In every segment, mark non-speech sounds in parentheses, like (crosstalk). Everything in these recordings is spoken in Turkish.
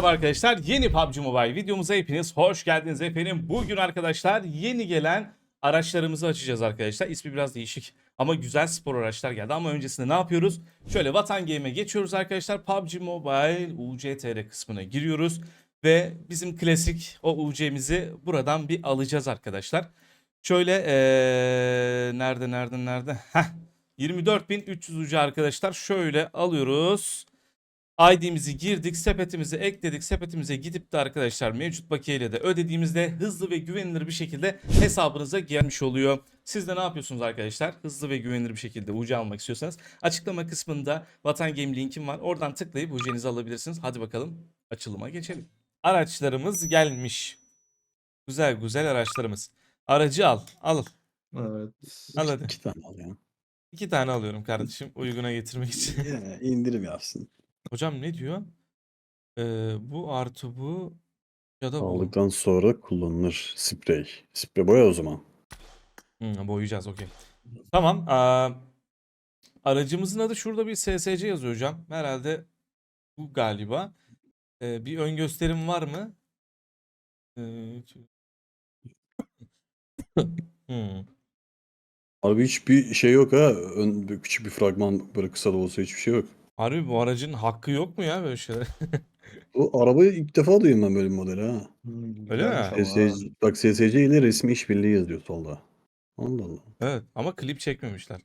merhaba arkadaşlar. Yeni PUBG Mobile videomuza hepiniz hoş geldiniz efendim. Bugün arkadaşlar yeni gelen araçlarımızı açacağız arkadaşlar. İsmi biraz değişik ama güzel spor araçlar geldi. Ama öncesinde ne yapıyoruz? Şöyle Vatan Game'e geçiyoruz arkadaşlar. PUBG Mobile UCTR kısmına giriyoruz. Ve bizim klasik o UC'mizi buradan bir alacağız arkadaşlar. Şöyle ee, nerede nerede nerede? Heh. 24.300 UC arkadaşlar. Şöyle alıyoruz. ID'mizi girdik, sepetimizi ekledik. Sepetimize gidip de arkadaşlar mevcut bakiyeyle de ödediğimizde hızlı ve güvenilir bir şekilde hesabınıza gelmiş oluyor. Siz de ne yapıyorsunuz arkadaşlar? Hızlı ve güvenilir bir şekilde UC almak istiyorsanız açıklama kısmında Vatan Game linkim var. Oradan tıklayıp UC'nizi alabilirsiniz. Hadi bakalım açılıma geçelim. Araçlarımız gelmiş. Güzel güzel araçlarımız. Aracı al. Al. Evet. Al hadi. İki tane al ya. İki tane alıyorum kardeşim uyguna getirmek için. (laughs) Ya, indirim yapsın. Hocam ne diyor? Ee, bu artı bu ya da bu. Aldıktan sonra kullanılır sprey. Sprey boya o zaman. Hı, boyayacağız okey. Tamam. aa, aracımızın adı şurada bir SSC yazıyor hocam. Herhalde bu galiba. Ee, bir ön gösterim var mı? Ee, hmm. (laughs) Abi hiçbir şey yok ha. Ön, küçük bir fragman böyle kısa da olsa hiçbir şey yok. Harbi bu aracın hakkı yok mu ya böyle şeyler? (laughs) O arabayı ilk defa duyuyorum ben böyle bir modeli ha. Hmm, Öyle mi? ha. SSC, bak SSC ile resmi işbirliği yazıyor solda. Allah Allah. evet ama klip çekmemişler.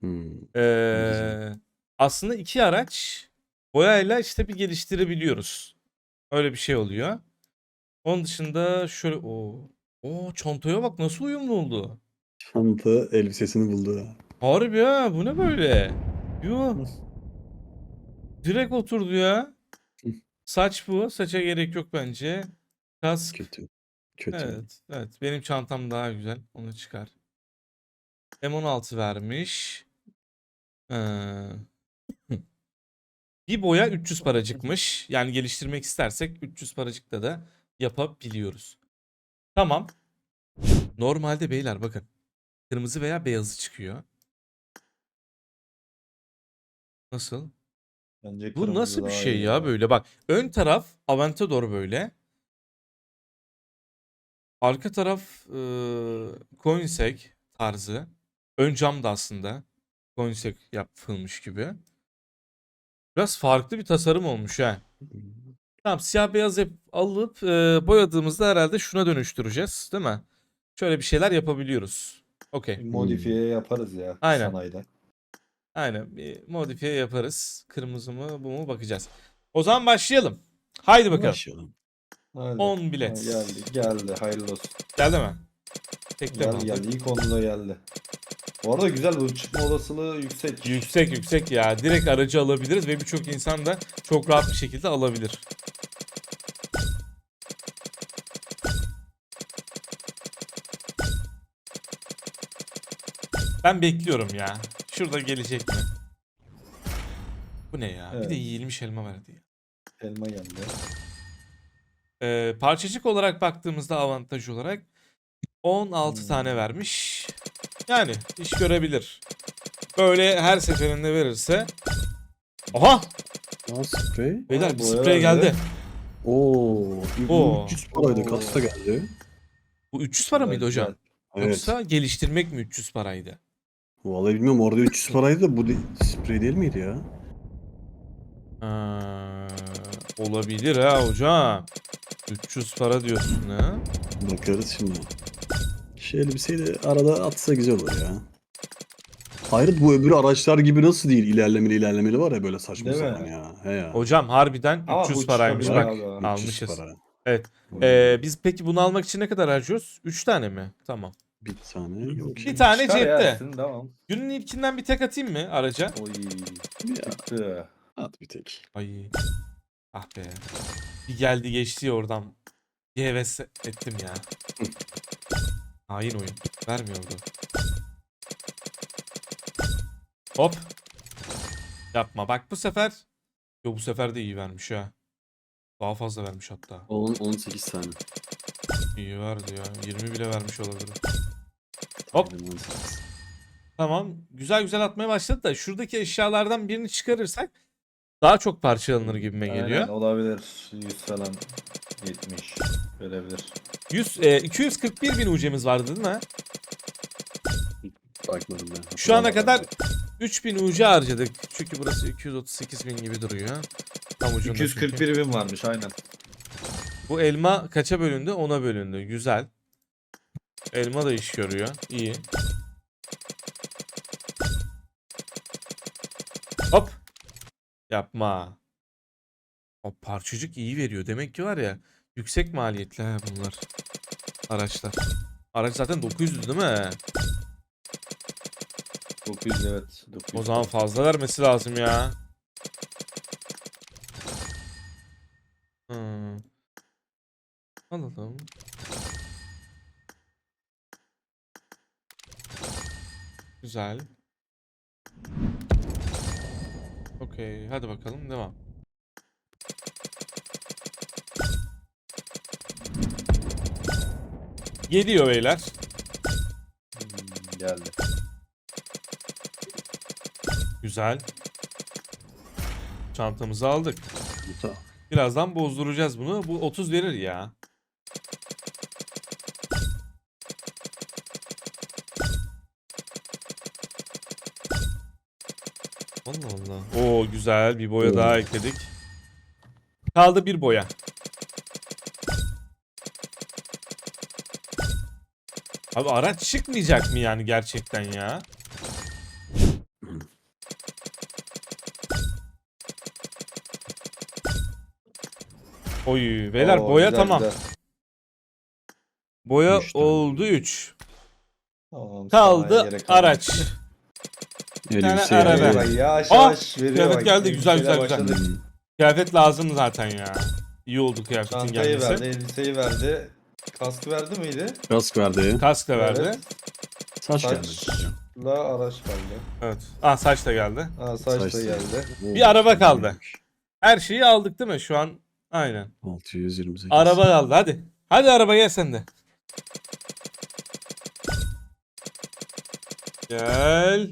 Hmm. Ee, aslında iki araç boyayla işte bir geliştirebiliyoruz. Öyle bir şey oluyor. Onun dışında şöyle o o çantaya bak nasıl uyumlu oldu. Çanta elbisesini buldu ha. Harbi ya bu ne böyle? Yo. Direkt oturdu ya. Saç bu. Saça gerek yok bence. Kask. Kötü. Kötü. Evet, evet. Benim çantam daha güzel. Onu çıkar. M16 vermiş. Ee, (laughs) bir boya 300 paracıkmış. Yani geliştirmek istersek 300 paracıkla da yapabiliyoruz. Tamam. Normalde beyler bakın. Kırmızı veya beyazı çıkıyor. Nasıl? Bence Bu kırmızı nasıl bir daha şey iyi ya böyle bak. Ön taraf Aventador böyle. Arka taraf e, Koenigsegg tarzı. Ön cam da aslında Koenigsegg yapılmış gibi. Biraz farklı bir tasarım olmuş ha. Tamam siyah beyaz yap alıp e, boyadığımızda herhalde şuna dönüştüreceğiz değil mi? Şöyle bir şeyler yapabiliyoruz. Okey. Modifiye yaparız ya Aynen. sanayide. Aynen bir modifiye yaparız. Kırmızı mı bu mu bakacağız. O zaman başlayalım. Haydi bakalım. Başlayalım. Hadi. 10 bilet. Ha, geldi geldi hayırlı olsun. Geldi mi? Tekle Geldi geldi ilk onda geldi. Bu arada güzel bu çıkma olasılığı yüksek. Yüksek yüksek ya. Direkt aracı alabiliriz ve birçok insan da çok rahat bir şekilde alabilir. Ben bekliyorum ya. Şurada gelecek? Bu ne ya? Bir de Evet. yiyilmiş elma verdi ya. Elma geldi. Ee, parçacık olarak baktığımızda avantaj olarak 16 Hmm. tane vermiş. Yani iş görebilir. Böyle her seferinde verirse. Aha! Aa sprey. Beyler bir sprey geldi. Oo. Oo. 300 paraydı. Kasta geldi. Bu 300 para mıydı hocam? Evet. Yoksa geliştirmek mi 300 paraydı? Vallahi bilmiyorum orada 300 (laughs) paraydı da bu de- sprey değil miydi ya? Ha, olabilir ha hocam. 300 para diyorsun ha. Bakarız şimdi. Şu elbiseyi de arada atsa güzel olur ya. Hayır bu öbür araçlar gibi nasıl değil ilerlemeli ilerlemeli var ya böyle saçma Değil mi? sapan ya. He ya. Hocam harbiden Ama 300 bu paraymış bak. abi. 300 almışız. para. Evet. Ee, biz peki bunu almak için ne kadar harcıyoruz? 3 tane mi? Tamam. Bir tane yok. Bir tane Çıkar ya cepte. Ersin, Tamam. Günün ilkinden bir tek atayım mı araca? Oy. Ya, Çıktı. at bir tek. Ay. Ah be. Bir geldi geçti ya oradan. Bir heves ettim ya. Hain oyun. Vermiyordu. Hop. Yapma. Bak bu sefer. Yo bu sefer de iyi vermiş ha. Daha fazla vermiş hatta. 10 18 tane. İyi verdi ya. 20 bile vermiş olabilir. Hop. Aynen 18. Tamam. Güzel güzel atmaya başladı da şuradaki eşyalardan birini çıkarırsak daha çok parça alınır gibime Aynen, geliyor. olabilir. 100 falan. 70. Verebilir. 100 e, 241 bin UC'miz vardı değil mi? Bakmadım ben. Şu ana kadar 3000 UC harcadık. Çünkü burası 238 bin gibi duruyor. Tam ucunda çünkü. 241 bin varmış aynen. Bu elma kaça bölündü? 10'a bölündü. Güzel. Elma da iş görüyor. İyi. Hop. Yapma. O parçacık iyi veriyor. Demek ki var ya yüksek maliyetli ha bunlar. Araçlar. Araç zaten 900'dü değil mi? 900 evet. 900. O zaman fazla vermesi lazım ya. Hmm. Alalım. Güzel. Okey, hadi bakalım devam. Geliyor beyler. Hmm, geldi. Güzel. Çantamızı aldık. Birazdan bozduracağız bunu. Bu 30 verir ya. Allah Allah. Oo güzel bir boya daha ekledik. Kaldı bir boya. Abi araç çıkmayacak mı yani gerçekten ya? Oy beyler Oo, boya güzel, tamam. güzel. Boya Üç tane. oldu 3. Tamam, Kaldı sanayiye gerek araç. (laughs) Öyle tane bir şey. Veriyor yani. Yavaş Aa, yavaş veriyor kıyafet bak. geldi, Bir güzel, güzel, güzel. başladık. Hmm. Kıyafet lazım zaten ya. İyi oldu kıyafetin Çantayı gelmesi. verdi, elbiseyi verdi. Kaskı verdi miydi? Kask verdi. Kask da verdi. Evet. Saç Saç. geldi. La araç kaldı. Evet. Ah saç da geldi. Ha saç da Saç da- geldi. Bir araba kaldı. Her şeyi aldık değil mi şu an? Aynen. 628. Araba kaldı hadi. Hadi araba gel sen de. Gel.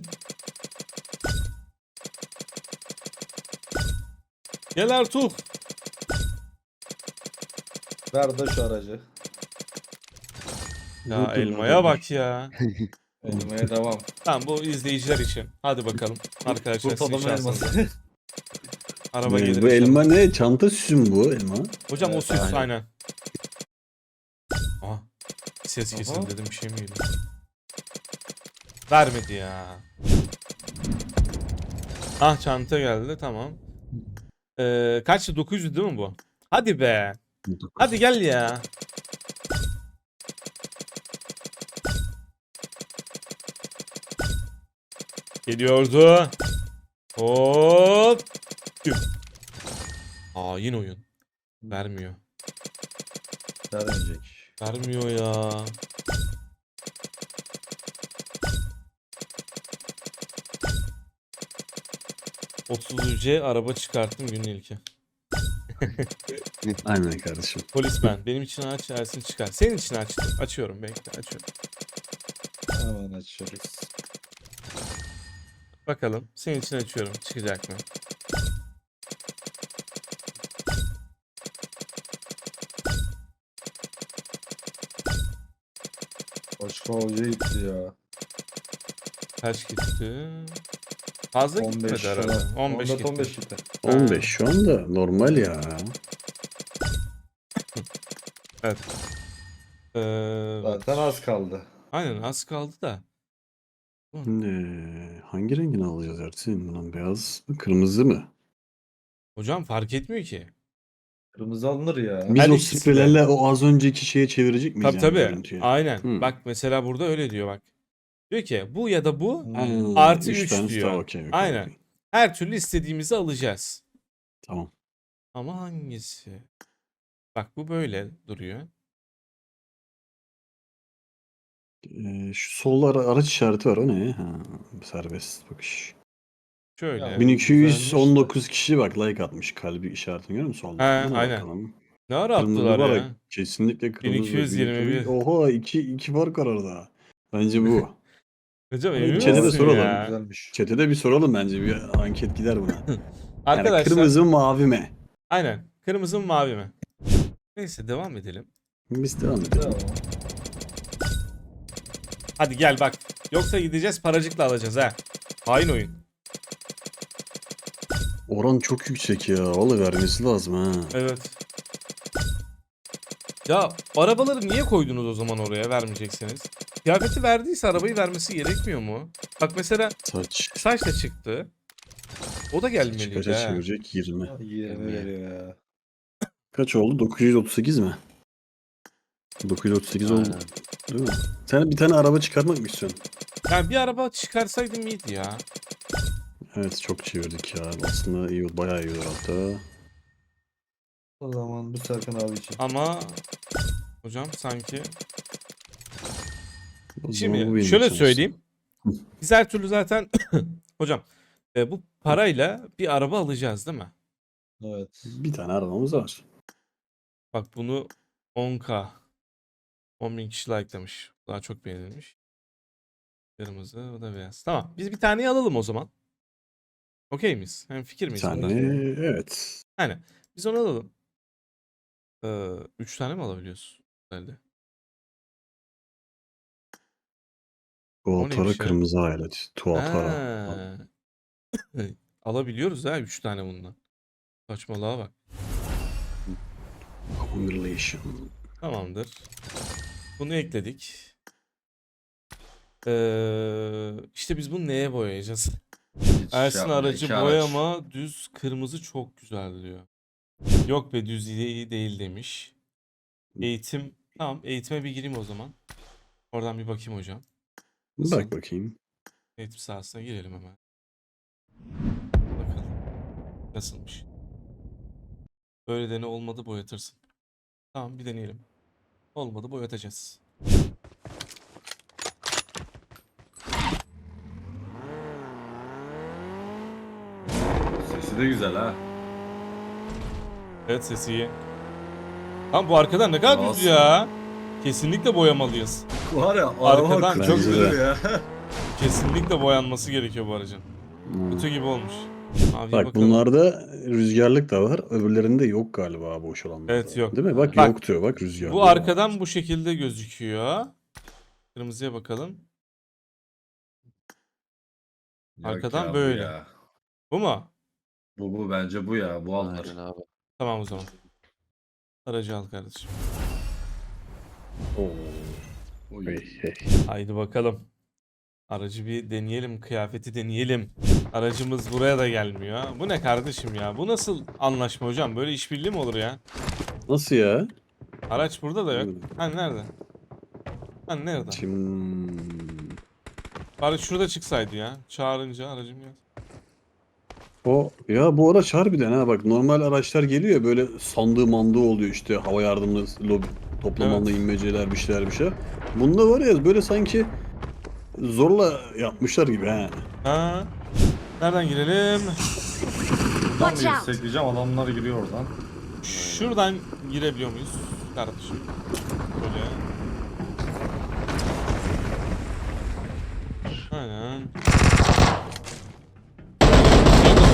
Gel Ertuğ. Ver de şu aracı. Ya elmaya bak ya. (laughs) Elmaya devam. Tamam bu izleyiciler için. Hadi bakalım. Arkadaşlar sizin adamı şansınıza. elması. Araba Ne, gelir bu inşallah. elma ne? Çanta süsü mü bu elma? Hocam o Evet, süs aynen. aynen. Aha. Ses kesildi Aha. dedim bir şey miydi? Vermedi ya. Ah çanta geldi tamam. Ee, kaçtı 900 değil mi bu? Hadi be. Hadi gel ya. Geliyordu. Hop. Güm. Hain oyun. Vermiyor. Vermeyecek. Vermiyor ya. C araba çıkarttım günün ilki. (laughs) Aynen kardeşim. Polismen benim için aç Ersin çıkar. Senin için açtım. Açıyorum bekle açıyorum. Hemen açıyoruz. Bakalım senin için açıyorum. Çıkacak mı? Başka hoca gitti ya. Kaç gitti? Fazla 15 gitmedi herhalde. falan. 15 14, gitti. 15 gitti. 15 şu anda normal ya. (laughs) Ee, Zaten az kaldı. aynen az kaldı da. Şimdi hangi rengini alacağız Ersin? Bunun beyaz mı, kırmızı mı? Hocam fark etmiyor ki. Kırmızı alınır ya. Biz Her o ikisi de. sprelerle o az önceki şeye çevirecek miyiz Tabii yani tabii. görüntüyü? Aynen. Hmm. Bak mesela burada öyle diyor bak. Diyor ki bu ya da bu Hmm. Artı üç üç tanesi diyor. daha okey, okey, Aynen. okey. her türlü istediğimizi alacağız. Tamam. Ama hangisi? Bak bu böyle duruyor. Ee, şu solda ara- araç işareti var o ne? Ha, serbest bakış. Şöyle. Ya, 1219 kişi bak like atmış kalbi işaretini görüyor musun solda? He, Buna aynen. bakalım. ne ara Kırmızı attılar var ya? Kesinlikle kırmızı. 1221. Oha iki, iki fark var orada. Bence bu. (laughs) Hocam emin de misin soralım. ya? Güzelmiş. Chat'e bir soralım bence. Bir anket gider buna. (laughs) Yani Arkadaşlar kırmızı mı mavi mi? aynen kırmızı mı mavi mi? Neyse devam edelim. Biz devam edelim. Tamam. Hadi gel bak. Yoksa gideceğiz paracıkla alacağız ha. Hain oyun. Oran çok yüksek ya. Valla vermesi lazım ha. Evet. Ya arabaları niye koydunuz o zaman oraya vermeyeceksiniz? Kıyafeti verdiyse arabayı vermesi gerekmiyor mu? Bak mesela Saç. saç da çıktı. O da gelmeliydi Kaça ha. çevirecek? 20. 20 veriyor ya. Kaç oldu? 938 mi? 938 oldu. Aynen. Değil mi? Sen bir tane araba çıkarmak mı istiyorsun? Yani bir araba çıkarsaydım iyiydi ya. Evet çok çevirdik ya. Aslında iyi oldu. Bayağı iyi olur hatta. O zaman bu Serkan abi için. Ama hocam sanki O Şimdi şöyle için söyleyeyim. Biz her türlü zaten (coughs) hocam e, bu parayla bir araba alacağız değil mi? Evet. Bir tane arabamız var. Bak bunu 10k 10 bin kişi likelamış. Daha çok beğenilmiş. Kırmızı o da beyaz. Tamam biz bir taneyi alalım o zaman. Okey miyiz? Hem fikir Bir miyiz tane bundan? evet. Aynen. Biz onu alalım. Ee, üç tane mi alabiliyoruz? Herhalde. Tuatara neymiş ya? kırmızı hayalet. Tuatara. Ha. (coughs) Alabiliyoruz ha 3 tane bundan. Saçmalığa bak. Congratulations. Tamamdır. Bunu ekledik. Ee, işte biz bunu neye boyayacağız? Hiç Ersin yapmıyor, aracı iki araç. boyama düz kırmızı çok güzel diyor. Yok be düz iyi değil demiş. Eğitim. Tamam eğitime bir gireyim o zaman. Oradan bir bakayım hocam. Nasıl? Bak bakayım. Eğitim sahasına girelim hemen. Bakalım. Nasılmış? Böyle dene olmadı boyatırsın. Tamam bir deneyelim. Olmadı boyatacağız. Sesi de güzel ha. Evet sesi iyi. Tamam bu arkadan ne kadar düz Olsun. ya. Kesinlikle boyamalıyız. Var ya Arkadan çok güzel. güzel (laughs) ya. Kesinlikle boyanması gerekiyor bu aracın. Hmm. Kutu gibi olmuş. Maviye Bak bakalım. bunlarda rüzgarlık da var. Öbürlerinde yok galiba boş olanlarda. Evet, yok. Değil mi? Bak, Bak, yok diyor bak rüzgar. Bu arkadan bu şekilde gözüküyor. Kırmızıya bakalım. Yok Arkadan ya, bu böyle. ya. Bu mu? Bu bu bence bu ya. Bu alır. Aynen abi. Tamam o zaman. Aracı al kardeşim. Oo. Oy. Hey, hey. Haydi bakalım. Aracı bir deneyelim. Kıyafeti deneyelim. Aracımız buraya da gelmiyor. Bu ne kardeşim ya? Bu nasıl anlaşma hocam? Böyle işbirliği mi olur ya? Nasıl ya? Araç burada da yok. Hani nerede? Hani nerede? Şimdi... Bari şurada çıksaydı ya. Çağırınca aracım ya. O ya bu araç harbiden ha bak normal araçlar geliyor ya böyle sandığı mandığı oluyor işte hava yardımlı lobi toplamanlı Evet. inmeceler bir şeyler bir şeyler. Bunda var ya böyle sanki zorla yapmışlar gibi ha. Ha? Nereden girelim? Buradan Watch mı out. girsek diyeceğim adamlar giriyor oradan. Şuradan girebiliyor muyuz? Kardeşim. Böyle. Aynen.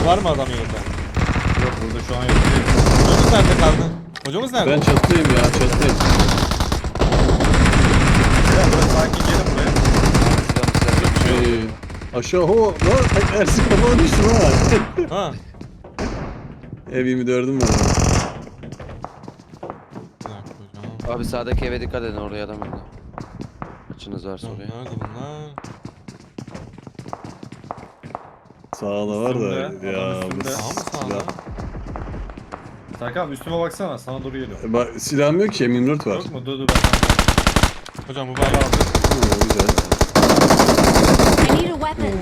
Var mı adam yanında? Yok burada şu an yok. Hocamız nerede kaldı? Hocamız nerede? Ben çattayım ya çattayım. Ya böyle sanki gelin buraya. Şey, aşağı ho lan Ersin kafana düştüm ha. Ha. Ev 24'üm var. Bir dakika hocam. Abi sağdaki eve dikkat edin oraya adam öldü. Açınız varsa oraya. Nerede bunlar? Sağda var da Üstümde, ya adam bu. Sağ mı sağda? silah. Serkan üstüme baksana sana doğru geliyor. Bak silahım yok ki M24 var. Yok mu? Dur dur ben. Hocam bu var. Oo, güzel. I need a weapon.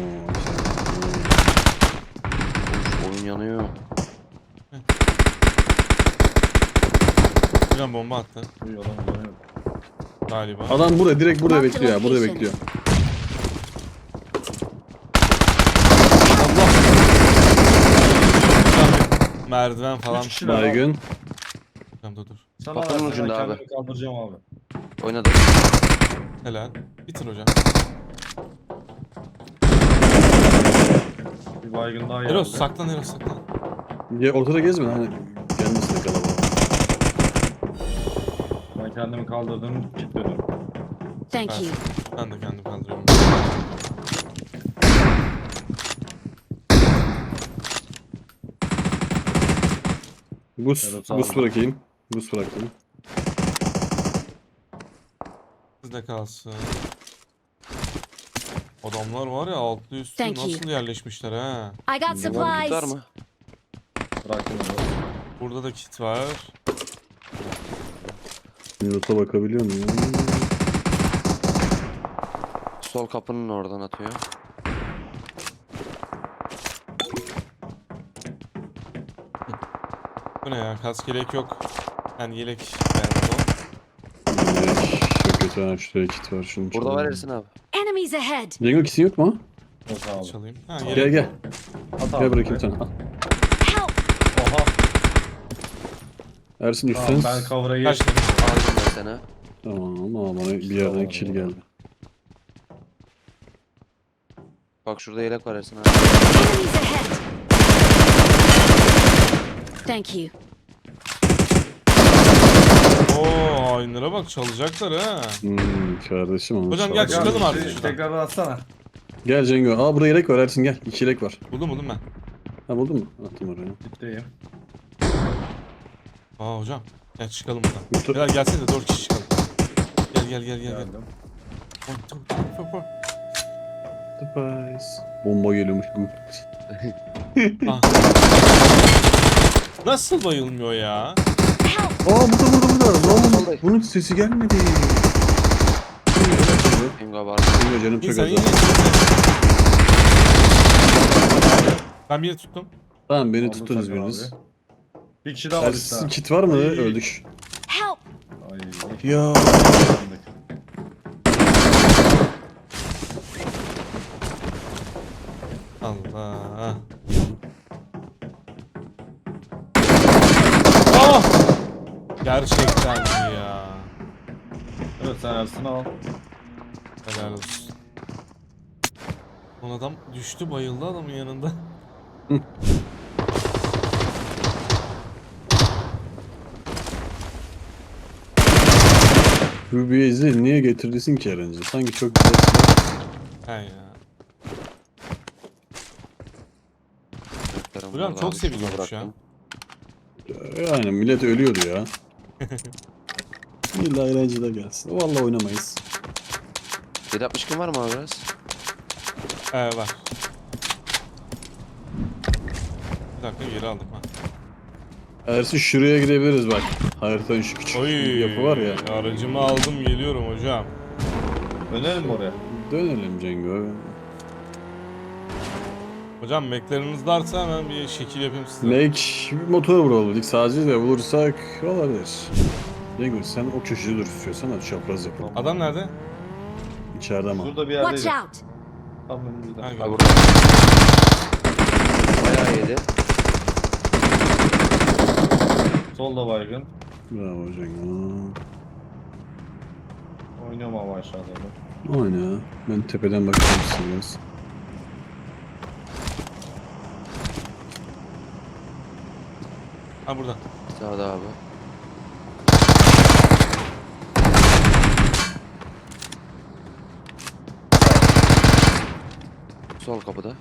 Oo, Of, oyun yanıyor. Hocam bomba attı. Uy adam ulanıyor. Galiba. Adam burada direkt burada bekliyor ya burada bekliyor. merdiven falan. Üç kişi. Baygın. Tamam dur dur. Sana ucunda abi. kaldıracağım abi. Oynadım. Helal. Bitir hocam. Bir baygın daha Eros geldi. saklan Eros saklan. Ya ortada gezme hani gelmesin kalabalık. Ben kendimi kaldırdım kilitledim. Thank you. Ben de kendim kaldırıyorum. Bus, Evet, sağ bus olun. bırakayım. Bıraktım. Sizde kalsın. Adamlar var ya altlı üstü Thank you. nasıl yerleşmişler ha. I got Var supplies. mı? Bıraktım onu. Burada da kit var. Minuta bakabiliyor muyum? Sol kapının oradan atıyor. Ne ya? Kask yelek yok. Yani yelek verdi o. Yelek, Çok kötü ha şurada kit var şunu Burada var Ersin abi. Enemies ahead. Cengo kitin yok mu? Yok abi. Çalayım. Ha Gel yelek. gel. At abi. Gel bırakayım tane. Al. Help! Oha. Ersin Tamam üstten. ben cover'a geçtim. demiş? Aldım ben seni. Tamam ama bana bir yerden Tamam, kill geldi. Bak şurada yelek var Ersin abi. Enemies ahead. Thank you. Oo hainlere bak çalacaklar ha. Hmm, kardeşim ama. Hocam gel çıkalım artık şey, şuradan. Tekrardan atsana. Gel Cengo. Aa burada yelek var Ersin gel. İki yelek var. Buldum buldum ben. Ha buldun mu? Attım oraya. Gitteyim. Aa hocam. Gel çıkalım buradan. Mutlu- Beyler gelsene de dört kişi çıkalım. Gel gel gel gel. gel. Geldim. Surprise. Bomba geliyormuş. Ah. (laughs) Nasıl bayılmıyor ya? Aa burada burada burada. Lan Vallahi. bunun sesi gelmedi. Bingo var. Cengo canım çok İnsan iyi. Ben bir tuttum. Tamam beni Aldım tuttunuz sakın biriniz. abi. Bir kişi daha var Ersin işte. kit var mı? Ay. Öldük. Help! Ay. Ya. Gerçekten mi ya? Evet sen Ersin'i al. Helal olsun. Son adam düştü bayıldı adamın yanında. (laughs) Ruby'yi niye getirdisin ki Erenci? Sanki çok güzel silah. He ya. Burada çok seviliyormuş ya. bıraktım. Yani millet ölüyordu ya. (laughs) İlla Erenci de gelsin. Vallahi oynamayız. 762 var mı abi biraz? Ee var. Bir dakika geri aldım ha. Ersin şuraya gidebiliriz bak. Haritanın şu küçük Oy, yapı var ya. Aracımı aldım geliyorum hocam. Dönelim mi oraya? Dönelim Cengo. Hocam mekleriniz varsa hemen bir şekil yapayım size. Make bir motor vuralım. Sadece de bulursak olabilir. Cengo sen o köşede dur istiyorsan hadi çapraz yapalım. Adam nerede? İçeride ama. Şurada bir Watch yerdeydi. out! Tam önümüzde. Ha, gördüm. burada. Bayağı yedi. Solda baygın. Bravo Cengo. Oynuyorum ama aşağıda da. Oyna. Ben tepeden bakıyorum size biraz. Ha burada. Sağda abi. Sol kapıda.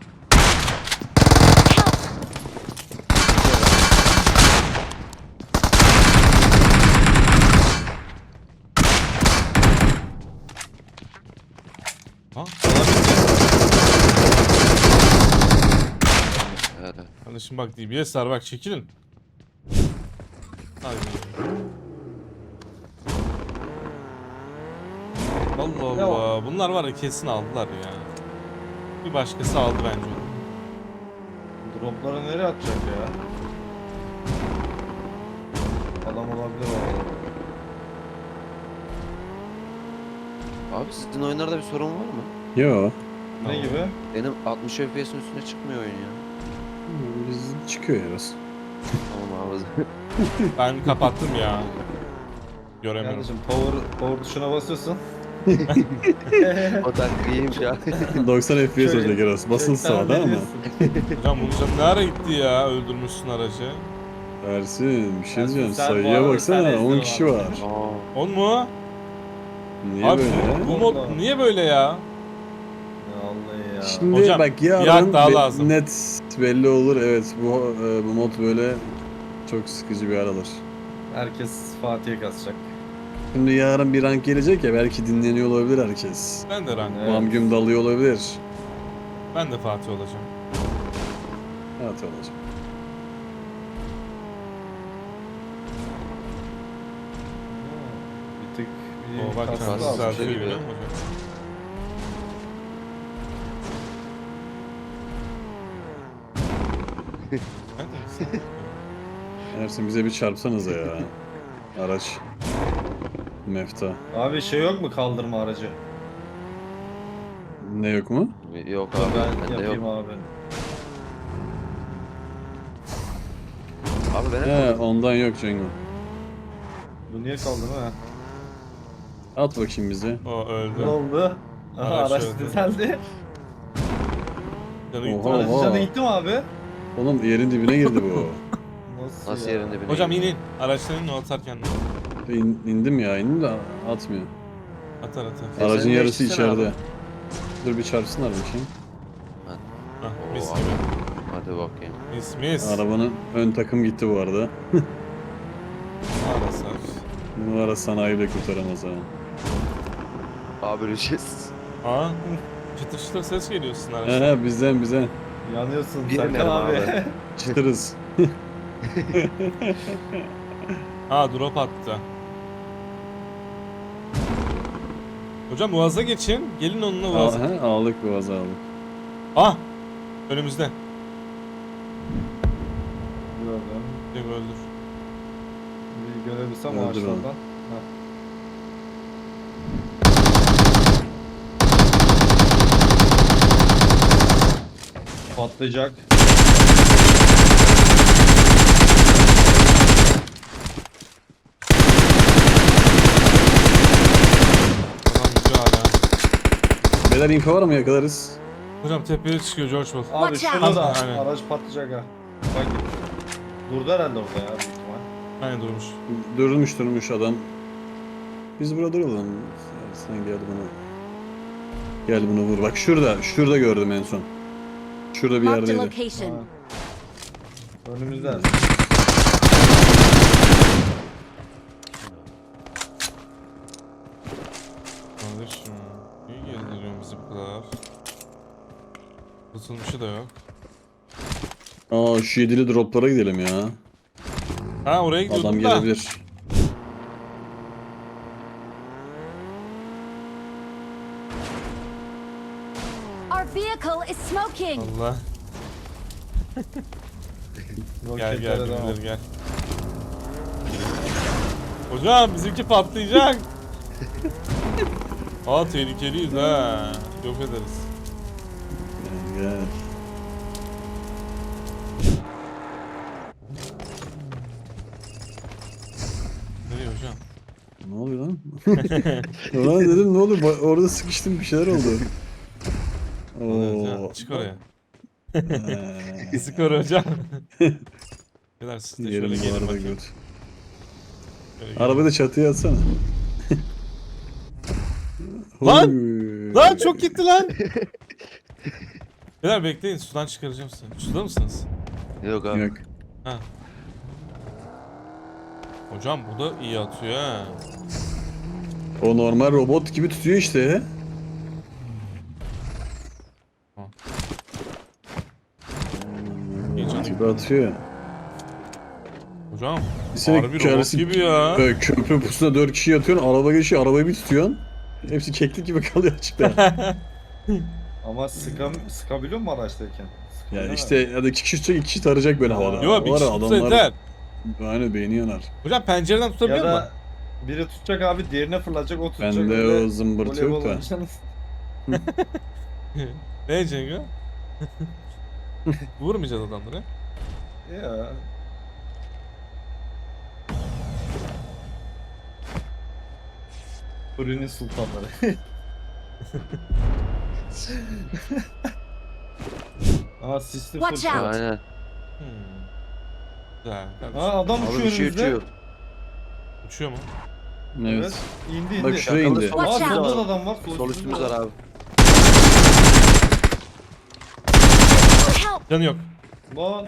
Ha? Kardeşim bak DBS var bak çekilin. Haydi. Allah Ne Allah. Bunlar var ya kesin aldılar ya. Bir başkası aldı bence. Dropları nereye atacak ya? Adam olabilir orada. Abi sizin oyunlarda bir sorun var mı? Yo. Ne gibi? Benim 60 FPS'in üstüne çıkmıyor oyun ya. Biz çıkıyor ya biraz. Tamam abi. Ben kapattım ya. Göremiyorum. Kardeşim power, power tuşuna basıyorsun. O dakika iyiymiş ya. 90 FPS olacak Eros. Basılı sağda ama. Hocam bunu sen ne ara gitti ya öldürmüşsün aracı. Ersin bir şey Ersin, diyeceğim. sen bu Sayıya arada baksana sen 10 ezdi kişi var. Aa, 10 mu? Niye Abi böyle? bu mod niye böyle ya? Vallahi ya. Şimdi Hocam, bak bir yarın daha be- lazım. net belli olur. Evet bu e, bu mod böyle çok sıkıcı bir aralar. Herkes Fatih'e kasacak. Şimdi yarın bir rank gelecek ya belki dinleniyor olabilir herkes. Ben de rank. Evet. Bam güm dalıyor olabilir. Ben de Fatih olacağım. Evet olacak. Bir tık bir O bak Kaslı az. güzel. düzeltiyor gibi. görüyor musun hocam? De- Ersin bize bir çarpsanıza ya. Araç. Mefta. Abi şey yok mu kaldırma aracı? Ne yok mu? yok abi. Ben Bende yapayım yok. abi. Abi ben He ondan yok Cengo. Bu niye kaldırma ha? At bakayım bize. O Ne öldü. oldu? Aha Araç araç öldü. düzeldi. Canı gitti Oha. Aracın canı gitti mi abi? Oğlum yerin dibine girdi bu. Nasıl, nasıl ya? yerinde bile. Hocam in in. Araçtan in o atarken. İn, indim ya indim de atmıyor. Atar atar. E, Aracın sen yarısı değiştirsene içeride. abi. Dur bir çarpsınlar bakayım. Hah, mis Oo, gibi. Hadi bakayım. Mis mis. Arabanın ön takım gitti bu arada. (laughs) Arasar. Numara sanayi bile kurtaramaz ha. Abi öleceğiz. (laughs) Aa. Çıtır çıtır ses geliyor sizin araçtan. He he bizden bizden. Yanıyorsun Bilmiyorum Serkan abi. abi. (laughs) Çıtırız. Ha drop attı. Hocam boğaza geçin. Gelin onunla boğaza. he, aldık bu azı aldık. Ah! Önümüzde. Gördüm. Bir öldür. Bir görebilsem Öldür ağaçlardan. onu. Ha. Patlayacak. Adam güzel hala. Beyler info var mı yakalarız? Hocam tepeye çıkıyor George Bull. Abi Watch şurada da Aynen. araç patlayacak ha. Bak. Durdu herhalde orada ya büyük ihtimal. Aynen durmuş. Durmuş durmuş adam. Biz burada duralım. Sen gel bunu. Gel bunu vur. Bak şurada. Şurada gördüm en son. Şurada bir Marked a yerdeydi. location. Ha. Tutulmuşu da yok. Aa şu yedili droplara gidelim ya. Ha oraya gidiyordum Adam da. gelebilir. Our vehicle is smoking. Allah. (laughs) Gel gel birileri gel. Hocam bizimki patlayacak. (laughs) Aa tehlikeliyiz ha. Yok ederiz. Gel. Nereye hocam? Ne oluyor lan? (laughs) Ulan dedim ne oluyor? Ba- Orada sıkıştım bir şeyler oldu. Hocam, Oo. Çık oraya. Ee, oraya hocam. (laughs) Beyler siz de şöyle Yerim bu gelin arada bakayım. göt. Şöyle gelin. Arabayı da çatıya atsana. Lan! Oy. Lan çok gitti lan. (laughs) Beyler bekleyin sudan çıkaracağım sizi. Suda mısınız? Yok abi. Yok. Hocam bu da iyi atıyor ha. O normal robot gibi tutuyor işte. İyi canım. Gibi atıyor. Hocam Seni harbi robot gibi ya. Böyle köprü pusuna 4 kişi yatıyorsun, araba geçiyor, arabayı bir tutuyorsun. Hepsi keklik gibi kalıyor açıkta. (laughs) Ama sıkam, sıkabiliyor mu araçtayken? Sıkıyor yani değil işte ya da iki kişi tutacak, iki kişi tarayacak böyle havada. Yo bir Var kişi ya, tutsa yeter. Aynen beyni yanar. Hocam pencereden mi? tutabiliyor Ya musun? da biri tutacak abi diğerine fırlatacak o tutacak. Bende o zımbırt voleybol yok da. (laughs) Ne Cengo? (laughs) Vurmayacağız adamları. Ya. Furi'nin sultanları. (laughs) Aa sisli Watch fırça. out. Aynen. Hmm. Güzel. Aa adam Abi uçuyor bir şey önümüzde. uçuyor. Uçuyor mu? Evet. Evet. İndi indi. Bak şuraya indi. Watch Aa out. solda da adam var. Sol üstümüz var abi. Help! Canı yok. Lan.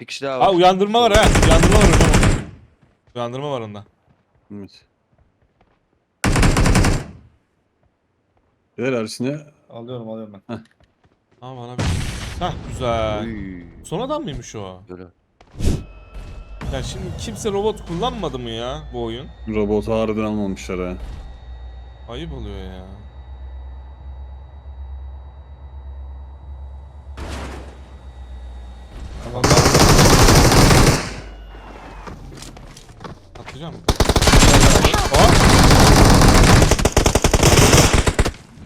Bir kişi daha Aa var. uyandırma var ha. Uyandırma var hocam. Uyandırma var onda. Evet. Ver Ersin'e. Alıyorum alıyorum ben. Aa bana bir... Hah güzel. Uy. Son adam mıymış o? Böyle. Ya şimdi kimse robot kullanmadı mı ya bu oyun? Robotu harbiden almamışlar ha. Ayıp oluyor ya. Aa,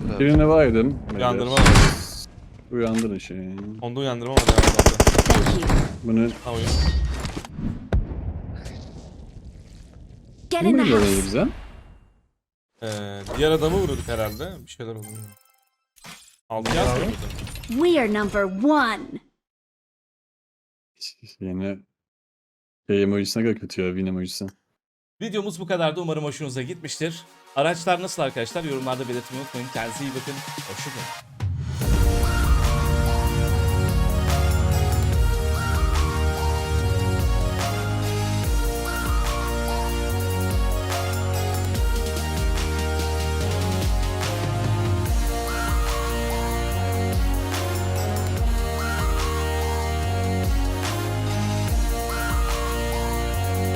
Güzel. Birine baydım. uyandırma var. Uyandırın şeyi. Onda uyandırma var. Thank you. Bunu Ha. Get kim in the veriyor orayı house. bize? Ee, diğer adamı vuruyorduk herhalde. Bir şeyler oldu. Yazmıyor muydu? We are number one. Yine şey emojisine kadar kötü ya. Win emojisi. Videomuz bu kadardı. Umarım hoşunuza gitmiştir. Araçlar nasıl arkadaşlar? Yorumlarda belirtmeyi unutmayın. Kendinize iyi bakın. Hoşçakalın.